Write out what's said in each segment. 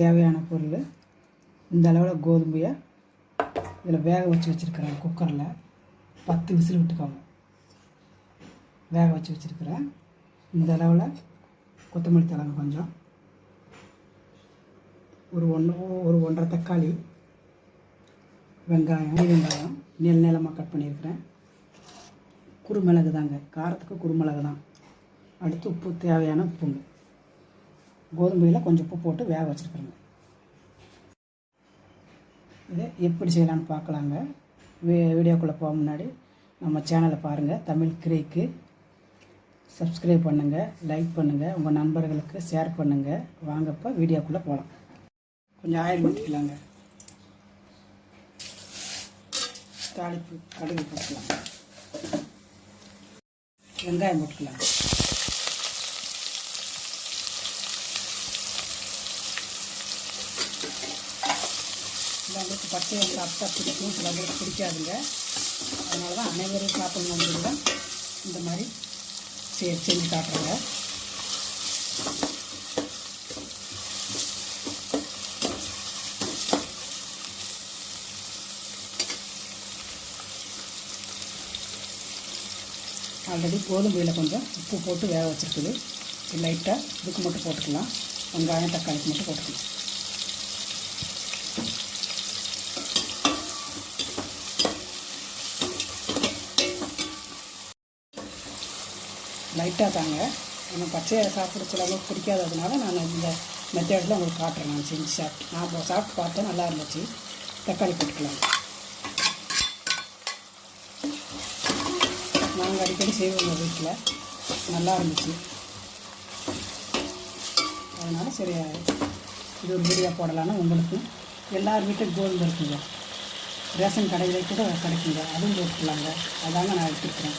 தேவையான பொருள். இந்த அளவில் கோதுமையை இதில் வேக வச்சு வச்சுருக்கிறேன் குக்கரில். பத்து விசில் விட்டுக்கோங்க. வேக வச்சு வச்சுருக்கிறேன். இந்த அளவில் கொத்தமல்லி தழங்க கொஞ்சம். ஒரு ஒன்று ஒரு ஒன்றரை தக்காளி வெங்காயம் வெங்காயம் நீள நீளமாக கட் பண்ணியிருக்கிறேன். குருமிளகு தாங்க காரத்துக்கு குருமிளகு தான் அடுத்து உப்பு தேவையான உப்புங்க. கோதுமையில் கொஞ்சம் உப்பு போட்டு வேக வச்சுருக்குறேங்க இதை எப்படி செய்யலான்னு பார்க்கலாங்க. வீ வீடியோக்குள்ளே போக முன்னாடி நம்ம சேனலை பாருங்கள் தமிழ் கிரேக்கு. சப்ஸ்கிரைப் பண்ணுங்கள் லைக் பண்ணுங்கள் உங்கள் நண்பர்களுக்கு ஷேர் பண்ணுங்கள் வாங்கப்போ வீடியோக்குள்ளே போகலாம் கொஞ்சம் ஆயில் ஊற்றிக்கலாங்க தாளிப்பு கடுகு போட்டுக்கலாம். வெங்காயம் போட்டுக்கலாம். சிலவங்களுக்கு பச்சையை சாப்பிட்டா பிடிக்கும். சிலவங்களுக்கு பிடிக்காதுங்க. அதனால தான் அனைவரும் சாப்பிடணும் தான் இந்த மாதிரி செ செஞ்சு காட்டுறாங்க ஆல்ரெடி கோதுமையில் கொஞ்சம் உப்பு போட்டு வேக வச்சுருக்குது. லைட்டாக இதுக்கு மட்டும் போட்டுக்கலாம். வெங்காயம் தக்காளிக்கு மட்டும் போட்டுக்கலாம். லைட்டாக தாங்க. எனக்கு பச்சையை சாப்பிட சில அளவுக்கு பிடிக்காததுனால நான் இந்த மெத்தேடில் உங்களுக்கு காட்டுறேன். நான் செஞ்சு சாப்பிட்டு நான் இப்போ சாப்பிட்டு பார்த்தேன். நல்லா இருந்துச்சு. தக்காளி போட்டுக்கலாம். நாங்கள் அடிக்கடி செய்வோம் வீட்டில் நல்லா இருந்துச்சு. அதனால் சரி இது ஒரு வீடியோ போடலான்னு உங்களுக்கும் எல்லார் வீட்டும் கோதுமை இருக்குங்க ரேஷன் கடையில் கூட கிடைக்குங்க. அதுவும் போட்டுக்கலாங்க. அதாங்க நான் எடுத்துக்கிறேன்.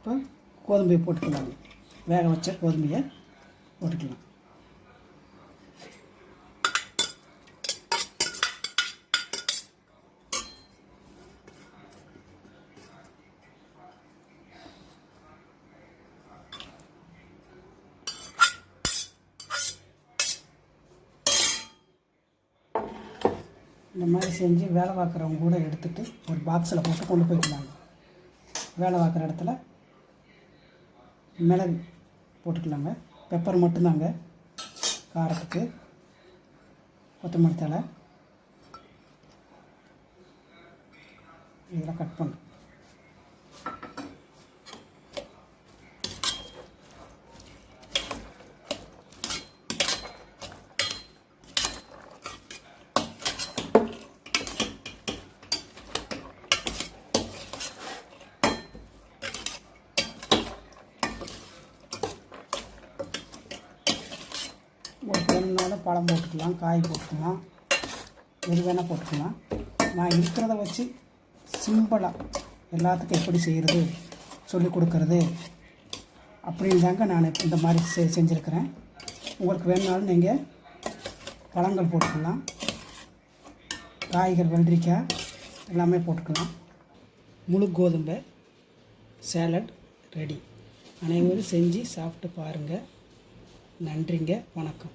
இப்போ கோதுமையை போட்டுக்கலாங்க வேக வச்ச கோதுமையை போட்டுக்கலாம். இந்த மாதிரி செஞ்சு வேலை பார்க்குறவங்க கூட எடுத்துகிட்டு ஒரு பாக்ஸில் போட்டு கொண்டு போய்க்கலாங்க. வேலை பார்க்குற இடத்துல மிளகு போட்டுக்கலாங்க. பெப்பர் மட்டும்தாங்க. காரத்துக்கு. கொத்தமல்லி தழை. இதெல்லாம் கட் பண்ணு. உங்களுக்கு வேணும்னாலும் பழம் போட்டுக்கலாம் காய் போட்டுக்கலாம் எது வேணால் போட்டுக்கலாம். நான் இருக்கிறத வச்சு சிம்பிளாக எல்லாத்துக்கும் எப்படி செய்கிறது சொல்லிக் கொடுக்கறது அப்படின்னு தாங்க நான் இந்த மாதிரி செ செஞ்சுருக்கிறேன். உங்களுக்கு வேணுனாலும் நீங்கள் பழங்கள் போட்டுக்கலாம். காய்கறி வெள்ளரிக்காய் எல்லாமே போட்டுக்கலாம். முழு கோதுமை சேலட் ரெடி அனைவரும் செஞ்சு சாப்பிட்டு பாருங்கள் நன்றிங்க. வணக்கம்.